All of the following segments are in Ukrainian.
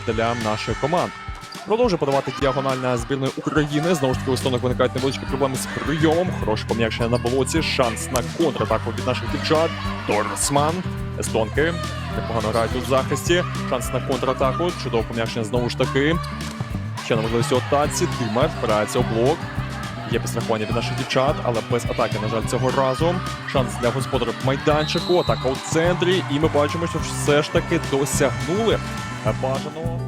подачою для нашої команди. Продовжує подавати діагональна збірної України. Знову ж таки, у стонок виникають невеличкі проблеми з прийомом. Хороше пом'якшення на болоті. Шанс на контратаку від наших дівчат. Торсман. Естонки непогано грають у захисті. Шанс на контратаку. Чудове пом'якшення знову ж таки. Ще на можливості атаці. Димар впирається у блок. Є підстрахування від наших дівчат, але без атаки, на жаль, цього разу. Шанс для господарів майданчику. Атака у центрі. І ми бачимо, що все ж таки досягнули бажаного.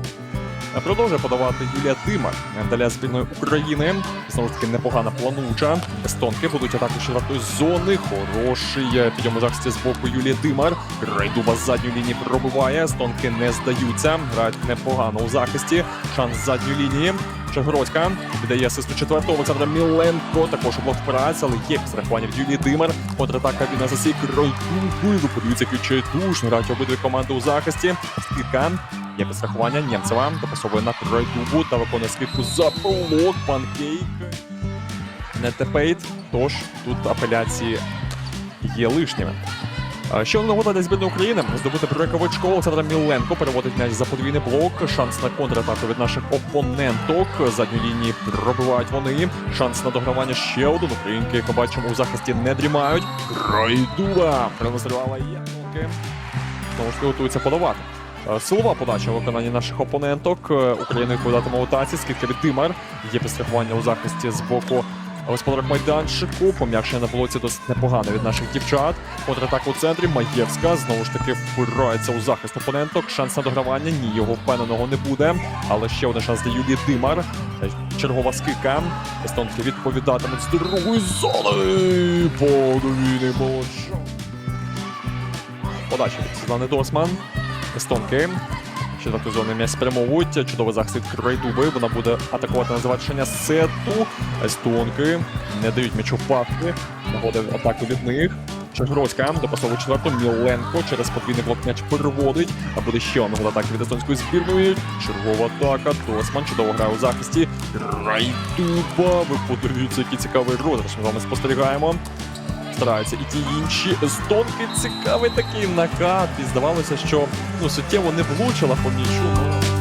Продовжує подавати Юлія Димар для збірної України. Знову ж таки непогана плануча. Естонки будуть атаку четвертої зони. Хороший підйом у захисті з боку Юлії Димар. Райдуба з задньої лінії пробиває. Естонки не здаються. Грають непогано у захисті. Шанс задньої лінії. Чагородська віддає асисту четвертого Олександра Міленко. Також облог впирається, але є підстрахування від Юлії Димар. Контратака від Насасій Крайдуби. Ви подивіться, який чайдушний грають обидві команди у захисті. Скидка. Є підстрахування Нємцева. Допасовує на Крайдубу та виконує скидку за полок. Панкейк. Не тепейт. Тож тут апеляції є лишніми. Ще одна нагода для збірної України здобути приковичко Олександра Міленко переводить м'яч за подвійний блок. Шанс на контратаку від наших опоненток. Задню лінії пробивають вони. Шанс на догравання ще один. Українки, як ми бачимо, у захисті не дрімають. Райдула проназривала Янки. Знову ж готується подавати. Е, Силова подача у виконанні наших опоненток. Е, Україна відповідатиме у атаці. Скидка від Димар. Є підстрахування у захисті з боку господарок майданчику. Пом'якшення на болоті досить непогано від наших дівчат. Контратака у центрі. Маєвська знову ж таки впирається у захист опоненток. Шанс на догравання. Ні, його впевненого не буде. Але ще один шанс для Юлії Димар. Е, Чергова скидка. Естонки відповідатимуть з другої зони. Подвійний молодшо. Подача від Світлани Досман. Естонки. Четверту зону м'яч спрямовують. Чудовий захист від Крайдуби. Вона буде атакувати на завершення сету. Естонки не дають м'ячу впасти. Нагода атаки від них. Чагровська допасовує четверту. Міленко через подвійний блок м'яч переводить. А буде ще одна атака від естонської збірної. Чергова атака. Досман чудово грає у захисті. Крайдуба. Ви подивіться, який цікавий розіграш. Ми з вами спостерігаємо стараються. І ті інші Стонки цікавий такий накат. І здавалося, що ну, суттєво не влучила по м'ячу.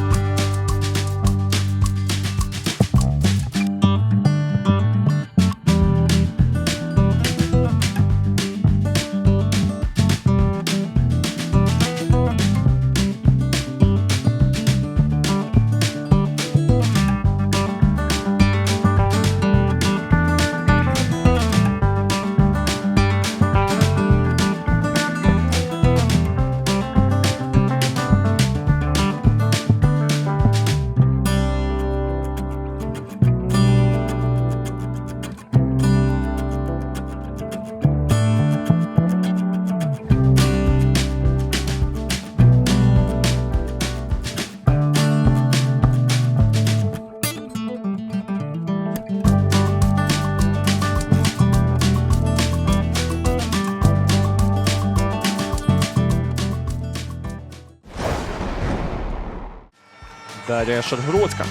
Дар'я Шаргородська.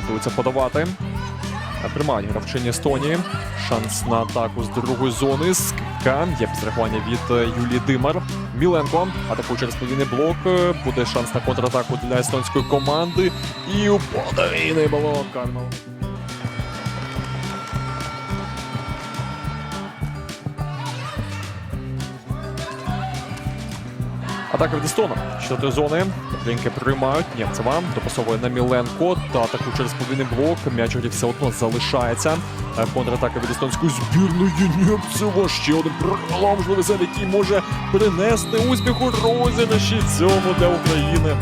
Готується подавати. Тримають гравчині Естонії. Шанс на атаку з другої зони. Скидка. Є підстрахування від е, Юлії Димар. Міленко. Атакує через подвійний блок. Е, Буде шанс на контратаку для естонської команди. І у подвійний балон Кармел. Атака від Естона. Четвертої зони. Українки приймають. Нємцева допасовує на Міленко. Та атаку через подвійний блок. М'яч у все одно залишається. Е, Контратака від естонської збірної Нємцева. Ще один приголомшливий зет, який може принести успіх у розіграші цьому для України.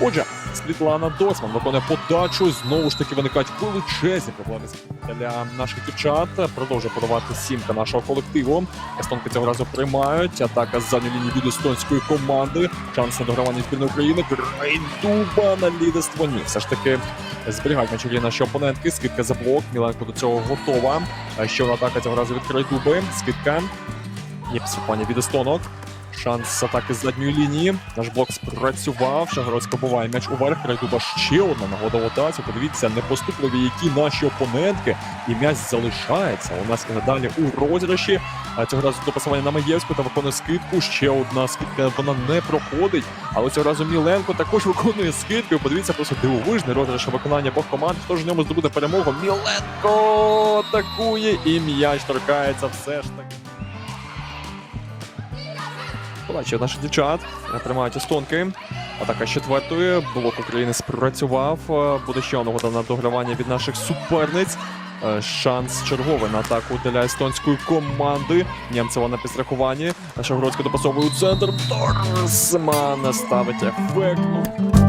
Отже, Світлана Досман виконує подачу. Знову ж таки виникають величезні проблеми для наших дівчат. Продовжує подавати сімка нашого колективу. Естонки цього разу приймають. Атака з задньої лінії від естонської команди. Шанс на догравання збірної України. Крайдуба на лідерство. Ні, все ж таки зберігають чолі наші опонентки. Скидка за блок. Міленко до цього готова. Ще одна атака цього разу від Крайдуби. Скидка. Є підсипання від естонок. Шанс атаки з задньої лінії. Наш блок спрацював. Шагородська буває м'яч уверх. Крайдуба ще одна нагода в атаці. Подивіться, непоступливі які наші опонентки. І м'яч залишається. У нас далі у розіграші. Цього разу до пасування на Маєвську та виконує скидку. Ще одна скидка вона не проходить. Але цього разу Міленко також виконує скидку. Подивіться, просто дивовижний розіграш виконання обох команд. Хто ж в ньому здобуде перемогу? Міленко атакує і м'яч торкається все ж таки. Подача наших дівчат тримають естонки. Атака з четвертої. Блок України спрацював. Е, Буде ще одного на догравання від наших суперниць. Е, Шанс черговий на атаку для естонської команди. Німцева на підстрахуванні. Шагородська допасовує у центр. Торсман ставить ефектну